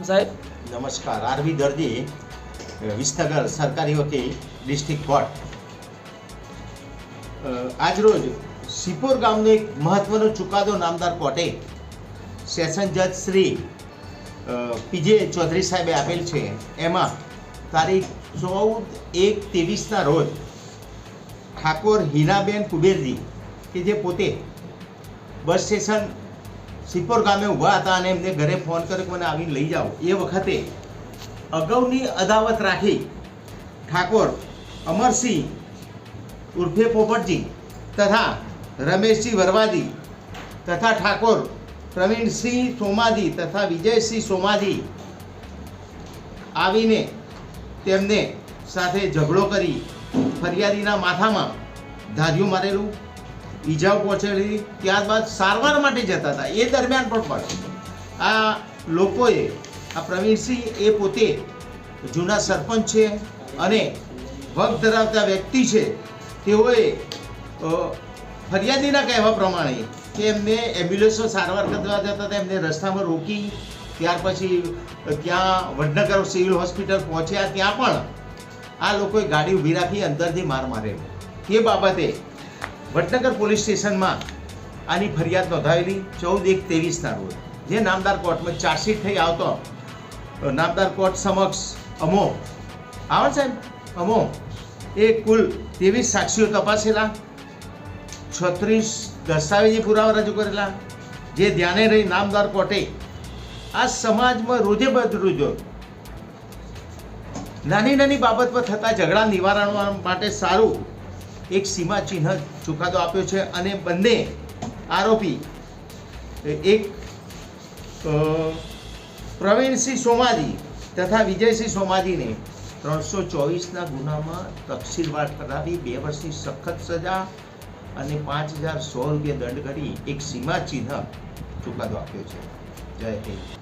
સાહેબ. નમસ્કાર. આરવી દર્દી વિસનગર સરકારી વકીલ, ડિસ્ટ્રિક્ટ કોર્ટ. આજરોજ સિપોર ગામનો એક મહત્વનો ચુકાદો નામદાર કોર્ટે સેશન જજ શ્રી પીજે ચૌધરી સાહેબે આપેલ છે. એમાં તારીખ ચૌદ એક ત્રેવીસના રોજ ઠાકોર હીરાબેન કુબેરજી કે જે પોતે બસ સ્ટેશન સિપોર ગામે ઊભા હતા અને એમને ઘરે ફોન કર્યો કે મને આવીને લઈ જાઓ. એ વખતે અગાઉની અદાવત રાખી ઠાકોર, અમરસિંહ, ઉર્ફે પોપટજી તથા રમેશજી વરવાદી તથા ઠાકોર, પ્રવીણસિંહ સોમાજી તથા વિજયસિંહ સોમાજી આવીને તેમને સાથે ઝઘડો કરી ફરિયાદીના માથામાં ધાર્યું મારેલું. ઈજાઓ પહોંચેલી, ત્યારબાદ સારવાર માટે જતા હતા. એ દરમિયાન પણ પણ આ લોકોએ, આ પ્રવીણસિંહ એ પોતે જૂના સરપંચ છે અને વગ ધરાવતા વ્યક્તિ છે. તેઓએ ફરિયાદીના કહેવા પ્રમાણે કે એમને એમ્બ્યુલન્સો સારવાર કરવા જતા હતા, એમને રસ્તામાં રોકી, ત્યાર પછી ત્યાં વડનગર સિવિલ હોસ્પિટલ પહોંચ્યા. ત્યાં પણ આ લોકોએ ગાડી ઊભી રાખી, અંદરથી માર મારેલો. તે બાબતે વડનગર પોલીસ સ્ટેશનમાં આની ફરિયાદ નોંધાવેલી ચૌદ એક ત્રેવીસના રોજ. જે નામદાર કોર્ટમાં ચાર્જશીટ થઈ આવતો નામદાર કોર્ટ સમક્ષ અમો. આવે સાહેબ, અમો. એ કુલ ત્રેવીસ સાક્ષીઓ તપાસેલા, છત્રીસ દસ્તાવેજી પુરાવા રજૂ કરેલા. જે ધ્યાને રહી નામદાર કોર્ટે આ સમાજમાં રોજે બદરોજો નાની નાની બાબત પર થતા ઝઘડા નિવારણ માટે સારું એક સીમા ચિહ્ન ચુકાદો આપ્યો છે અને બંને આરોપી એક પ્રવીણસિંહ સોમાજી તથા વિજયસિંહ સોમાજીને ત્રણસો ચોવીસના ગુનામાં તફસીલવાર ઠરાવી બે વર્ષની સખત સજા અને પાંચ હજાર સો રૂપિયા દંડ કરી એક સીમા ચિહ્ન ચુકાદો આપ્યો છે. જય હિન્દ.